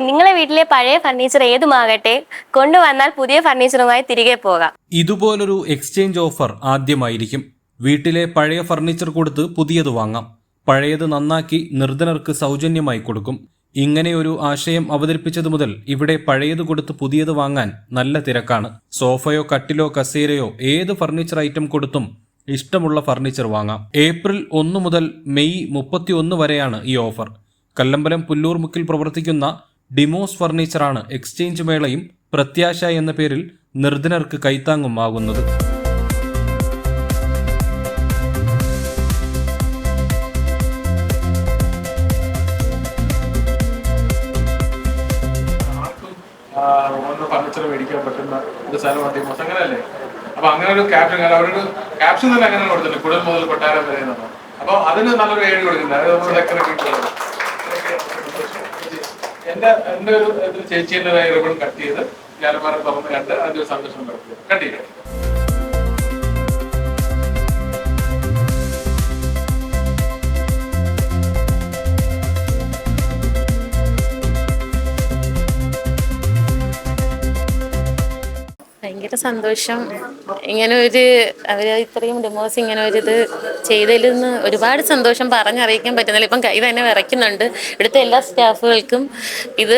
നിങ്ങളെ വീട്ടിലെ പഴയ ഫർണിച്ചർ ഏതുമാകട്ടെ കൊണ്ടുവന്നാൽ പുതിയ ഫർണിച്ചറുമായി തിരികെ പോകാം. ഇതുപോലൊരു എക്സ്ചേഞ്ച് ഓഫർ ആദ്യമായിരിക്കും. വീട്ടിലെ പഴയ ഫർണിച്ചർ കൊടുത്ത് പുതിയത് വാങ്ങാം. പഴയത് നന്നാക്കി നിർധനർക്ക് സൗജന്യമായി കൊടുക്കും. ഇങ്ങനെയൊരു ആശയം അവതരിപ്പിച്ചതു മുതൽ ഇവിടെ പഴയത് കൊടുത്ത് പുതിയത് വാങ്ങാൻ നല്ല തിരക്കാണ്. സോഫയോ കട്ടിലോ കസേരയോ ഏത് ഫർണിച്ചർ ഐറ്റം കൊടുത്തും ഇഷ്ടമുള്ള ഫർണിച്ചർ വാങ്ങാം. ഏപ്രിൽ ഒന്ന് മുതൽ മെയ് മുപ്പത്തി ഒന്ന് വരെയാണ് ഈ ഓഫർ കല്ലമ്പലം പുല്ലൂർമുക്കിൽ പ്രവർത്തിക്കുന്ന ഡിമോസ് ഫർണിച്ചറാണ് എക്സ്ചേഞ്ച് മേളയും പ്രത്യാശ എന്ന പേരിൽ നിർധനർക്ക് കൈത്താങ്ങും ആകുന്നത് ആ, ഒന്ന് മേടിക്കാൻ പറ്റുന്ന ഡിമോസ്. അപ്പൊ അങ്ങനെ ഒരു ക്യാപ്ഷൻ അങ്ങനെ വരെ അപ്പോൾ അതിന് നല്ലൊരു ഏഴ് കൊടുക്കുന്നുണ്ട്. അത് നമ്മൾ ഡെക്കറേറ്റ് കിട്ടുന്നത് എന്റെ എന്റെ ഒരു ചേച്ചി എന്റെ റിബൺ കട്ട് ചെയ്ത് ഞാനമാരെ തുറന്ന് കണ്ട് അതിന്റെ ഒരു സന്തോഷം കട്ട് ഭയങ്കര സന്തോഷം. ഇങ്ങനെ ഒരു അവർ ഇത്രയും ഡിമോസ് ഇങ്ങനെ ഒരു ഇത് ചെയ്തതിൽ നിന്ന് ഒരുപാട് സന്തോഷം പറഞ്ഞറിയിക്കാൻ പറ്റുന്നില്ല. ഇപ്പം കൈ തന്നെ വിറയ്ക്കുന്നുണ്ട്. ഇവിടുത്തെ എല്ലാ സ്റ്റാഫുകൾക്കും ഇത്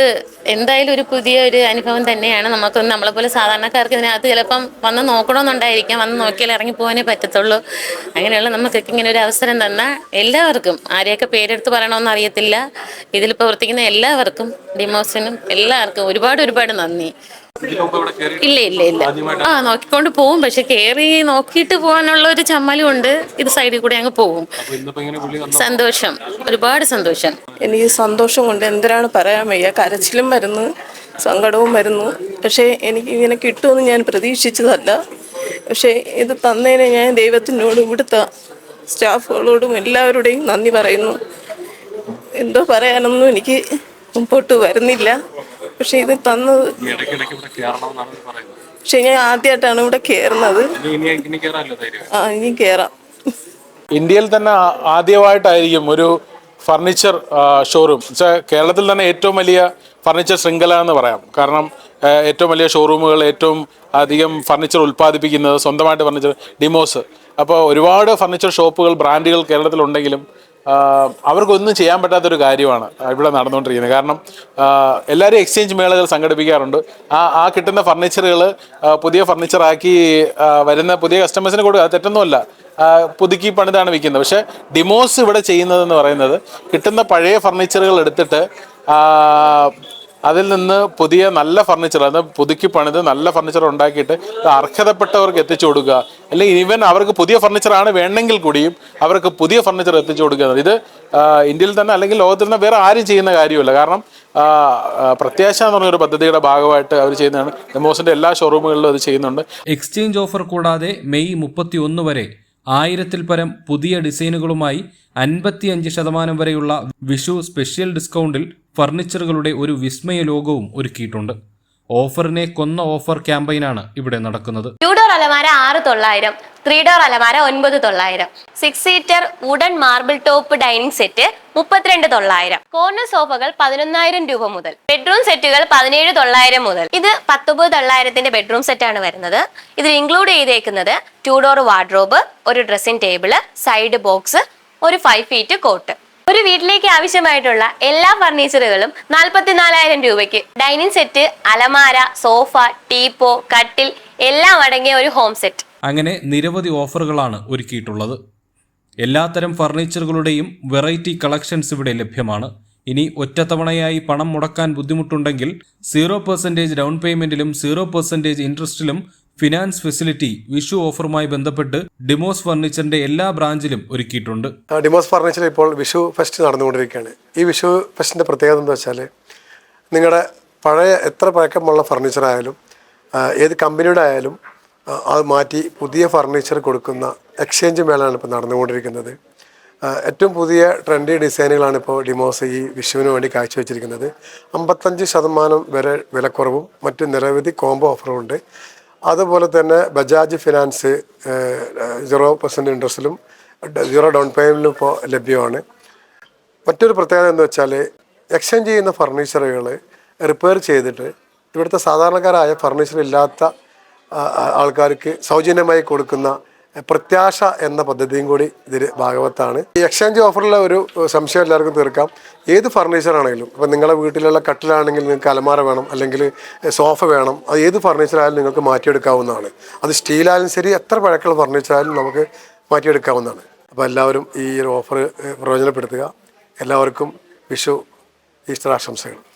എന്തായാലും ഒരു പുതിയ ഒരു അനുഭവം തന്നെയാണ്. നമുക്കൊന്ന് നമ്മളെ പോലെ സാധാരണക്കാർക്ക് ഇതിനകത്ത് ചിലപ്പം വന്ന് നോക്കണമെന്നുണ്ടായിരിക്കാം. വന്ന് നോക്കിയാൽ ഇറങ്ങി പോകാനേ പറ്റത്തുള്ളൂ. അങ്ങനെയുള്ള നമുക്കൊക്കെ ഇങ്ങനെ ഒരു അവസരം തന്ന എല്ലാവർക്കും ആരെയൊക്കെ പേരെടുത്ത് പറയണമെന്ന് അറിയത്തില്ല. ഇതിൽ പ്രവർത്തിക്കുന്ന എല്ലാവർക്കും ഡിമോസിനും എല്ലാവർക്കും ഒരുപാട് ഒരുപാട് നന്ദി. ഇല്ല ഇല്ല ഇല്ല. ആ നോക്കിക്കൊണ്ട് പോവും. പക്ഷെ കേറി നോക്കിയിട്ട് പോകാനുള്ള ഒരു ചമ്മലും ഉണ്ട്. ഇത് സൈഡിൽ കൂടെ അങ്ങ് പോവും സന്തോഷം. ഒരുപാട് സന്തോഷം. എനിക്ക് സന്തോഷം കൊണ്ട് എന്തിനാണ് പറയാൻ വയ്യ. കരച്ചിലും വരുന്നു സങ്കടവും വരുന്നു. പക്ഷേ എനിക്ക് ഇങ്ങനെ കിട്ടുമെന്ന് ഞാൻ പ്രതീക്ഷിച്ചതല്ല. പക്ഷേ ഇത് തന്നതിന് ഞാൻ ദൈവത്തിനോട് ഇവിടുത്തെ സ്റ്റാഫുകളോടും എല്ലാവരുടെയും നന്ദി പറയുന്നു. എന്തോ പറയാനൊന്നും എനിക്ക് മുമ്പോട്ട് വരുന്നില്ല. പക്ഷേ ഇത് തന്നത് പക്ഷെ ഞാൻ ആദ്യമായിട്ടാണ് ഇവിടെ കയറുന്നത് കയറാമല്ലോ ആ ഇനി കേറാം. ഇന്ത്യയിൽ തന്നെ ആദ്യമായിട്ടായിരിക്കും ഒരു ഫർണിച്ചർ ഷോറൂം വെച്ചാൽ കേരളത്തിൽ തന്നെ ഏറ്റവും വലിയ ഫർണിച്ചർ ശൃംഖല എന്ന് പറയാം. കാരണം ഏറ്റവും വലിയ ഷോറൂമുകൾ ഏറ്റവും അധികം ഫർണിച്ചർ ഉൽപ്പാദിപ്പിക്കുന്നത് സ്വന്തമായിട്ട് ഫർണിച്ചർ ഡിമോസ്. അപ്പോൾ ഒരുപാട് ഫർണിച്ചർ ഷോപ്പുകൾ ബ്രാൻഡുകൾ കേരളത്തിലുണ്ടെങ്കിലും അവർക്കൊന്നും ചെയ്യാൻ പറ്റാത്തൊരു കാര്യമാണ് ഇവിടെ നടന്നുകൊണ്ടിരിക്കുന്നത്. കാരണം എല്ലാവരും എക്സ്ചേഞ്ച് മേളകൾ സംഘടിപ്പിക്കാറുണ്ട്. ആ ആ കിട്ടുന്ന ഫർണിച്ചറുകൾ പുതിയ ഫർണിച്ചറാക്കി വരുന്ന പുതിയ കസ്റ്റമേഴ്സിന് കൊടുക്കുക. തെറ്റൊന്നുമല്ല. പുതുക്കി പണിതാണ് വിൽക്കുന്നത്. പക്ഷേ ഡിമോസ് ഇവിടെ ചെയ്യുന്നതെന്ന് പറയുന്നത് കിട്ടുന്ന പഴയ ഫർണിച്ചറുകൾ എടുത്തിട്ട് അതിൽ നിന്ന് പുതിയ നല്ല ഫർണിച്ചർ അത് പുതുക്കി പണിത് നല്ല ഫർണിച്ചർ ഉണ്ടാക്കിയിട്ട് അർഹതപ്പെട്ടവർക്ക് എത്തിച്ചു കൊടുക്കുക. അല്ലെങ്കിൽ ഈവൻ അവർക്ക് പുതിയ ഫർണിച്ചറാണ് വേണമെങ്കിൽ കൂടിയും അവർക്ക് പുതിയ ഫർണിച്ചർ എത്തിച്ചു കൊടുക്കുക ഇത് ഇന്ത്യയിൽ തന്നെ അല്ലെങ്കിൽ ലോകത്തിൽ തന്നെ വേറെ ആരും ചെയ്യുന്ന കാര്യമല്ല. കാരണം പ്രത്യാശ എന്ന് പറഞ്ഞൊരു പദ്ധതിയുടെ ഭാഗമായിട്ട് അവർ ചെയ്യുന്നതാണ്. മോസിന്റെ എല്ലാ ഷോറൂമുകളിലും അത് ചെയ്യുന്നുണ്ട്. എക്സ്ചേഞ്ച് ഓഫർ കൂടാതെ മെയ് മുപ്പത്തി വരെ ആയിരത്തിൽ പരം പുതിയ ഡിസൈനുകളുമായി അൻപത്തിയഞ്ച് ശതമാനം വരെയുള്ള വിഷു സ്പെഷ്യൽ ഡിസ്കൗണ്ടിൽ ഫർണിച്ചറുകളുടെ ഒരു വിസ്മയ ലോകവും ഒരുക്കിയിട്ടുണ്ട്. ഓഫറിനെ കൊന്ന ഓഫർ ക്യാമ്പയിനാണ് ഇവിടെ നടക്കുന്നത്. ടു ഡോർ അലമാര ആറ് തൊള്ളായിരം ത്രീ ഡോർ അലമാര ഒൻപത് തൊള്ളായിരം six seater wooden marble top dining set മുപ്പത്തിരണ്ട് തൊള്ളായിരം കോർണർ സോഫകൾ പതിനൊന്നായിരം രൂപ മുതൽ ബെഡ്റൂം സെറ്റുകൾ പതിനേഴ് തൊള്ളായിരം മുതൽ. ഇത് പത്തൊമ്പത് തൊള്ളായിരത്തിന്റെ ബെഡ്റൂം സെറ്റാണ് വരുന്നത്. ഇതിൽ ഇൻക്ലൂഡ് ചെയ്തേക്കുന്നത് ടു ഡോർ വാർഡ്രോബ് ഒരു ഡ്രസ്സിംഗ് ടേബിൾ സൈഡ് ബോക്സ് ഒരു ഫൈവ് ഫീറ്റ് കോട്ട് ഒരു വീട്ടിലേക്ക് ആവശ്യമായിട്ടുള്ള എല്ലാ ഫർണിച്ചറുകളും നാൽപ്പത്തിനാലായിരം രൂപയ്ക്ക്. ഡൈനിങ് സെറ്റ് അലമാര സോഫ ടീപ്പോ കട്ടിൽ എല്ലാം അടങ്ങിയ ഒരു ഹോം സെറ്റ്. അങ്ങനെ നിരവധി ഓഫറുകളാണ് ഒരുക്കിയിട്ടുള്ളത്. എല്ലാത്തരം ഫർണിച്ചറുകളുടെയും വെറൈറ്റി കളക്ഷൻസ് ഇവിടെ ലഭ്യമാണ്. ഇനി ഒറ്റത്തവണയായി പണം മുടക്കാൻ ബുദ്ധിമുട്ടുണ്ടെങ്കിൽ സീറോ പെർസെന്റേജ് ഡൗൺ പേയ്മെന്റിലും സീറോ പെർസെന്റേജ് ഇൻട്രസ്റ്റിലും ഫിനാൻസ് ഫെസിലിറ്റി വിഷു ഓഫറുമായി ബന്ധപ്പെട്ട് ഡിമോസ് ഫർണിച്ചറിന്റെ എല്ലാ ബ്രാഞ്ചിലും ഒരുക്കിയിട്ടുണ്ട്. ഡിമോസ് ഫർണിച്ചർ ഇപ്പോൾ വിഷു ഫെസ്റ്റ് നടന്നുകൊണ്ടിരിക്കുകയാണ്. ഈ വിഷു ഫെസ്റ്റിന്റെ പ്രത്യേകത എന്താ വെച്ചാൽ നിങ്ങളുടെ പഴയ എത്ര പഴക്കമുള്ള ഫർണിച്ചർ ആയാലും ഏത് കമ്പനിയുടെ ആയാലും അത് മാറ്റി പുതിയ ഫർണിച്ചർ കൊടുക്കുന്ന എക്സ്ചേഞ്ച് മേളയാണ് ഇപ്പോൾ നടന്നുകൊണ്ടിരിക്കുന്നത്. ഏറ്റവും പുതിയ ട്രെൻഡി ഡിസൈനുകളാണ് ഇപ്പോൾ ഡിമോസ് ഈ വിഷുവിന് വേണ്ടി കാഴ്ചവെച്ചിരിക്കുന്നത്. അമ്പത്തഞ്ച് ശതമാനം വരെ വിലക്കുറവും മറ്റ് നിരവധി കോംബോ ഓഫറും ഉണ്ട് അതുപോലെ തന്നെ ബജാജ് ഫിനാൻസ് സീറോ പെർസെന്റ് ഇൻട്രസ്റ്റിലും സീറോ ഡൗൺ പേയ്മെന്റിലും ഇപ്പോൾ ലഭ്യമാണ്. മറ്റൊരു പ്രത്യേകത എന്ന് വെച്ചാൽ എക്സ്ചേഞ്ച് ചെയ്യുന്ന ഫർണിച്ചറുകൾ റിപ്പയർ ചെയ്തിട്ട് ഇവിടുത്തെ സാധാരണക്കാരായ ഫർണിച്ചർ ഇല്ലാത്ത ആൾക്കാർക്ക് സൗജന്യമായി കൊടുക്കുന്ന പ്രത്യാശ എന്ന പദ്ധതിയും കൂടി ഇതിൽ ഭാഗവത്താണ്. ഈ എക്സ്ചേഞ്ച് ഓഫറിലെ ഒരു സംശയം എല്ലാവർക്കും തീർക്കാം. ഏത് ഫർണിച്ചർ ആണെങ്കിലും ഇപ്പം നിങ്ങളുടെ വീട്ടിലുള്ള കട്ടിലാണെങ്കിൽ നിങ്ങൾക്ക് അലമാര വേണം അല്ലെങ്കിൽ സോഫ വേണം അത് ഏത് ഫർണിച്ചർ ആയാലും നിങ്ങൾക്ക് മാറ്റിയെടുക്കാവുന്നതാണ്. അത് സ്റ്റീലായാലും ശരി എത്ര പഴക്കമുള്ള ഫർണിച്ചർ ആയാലും നമുക്ക് മാറ്റിയെടുക്കാവുന്നതാണ്. അപ്പോൾ എല്ലാവരും ഈ ഒരു ഓഫർ പ്രയോജനപ്പെടുത്തുക. എല്ലാവർക്കും വിഷു ഈസ്റ്റർ ആശംസകൾ.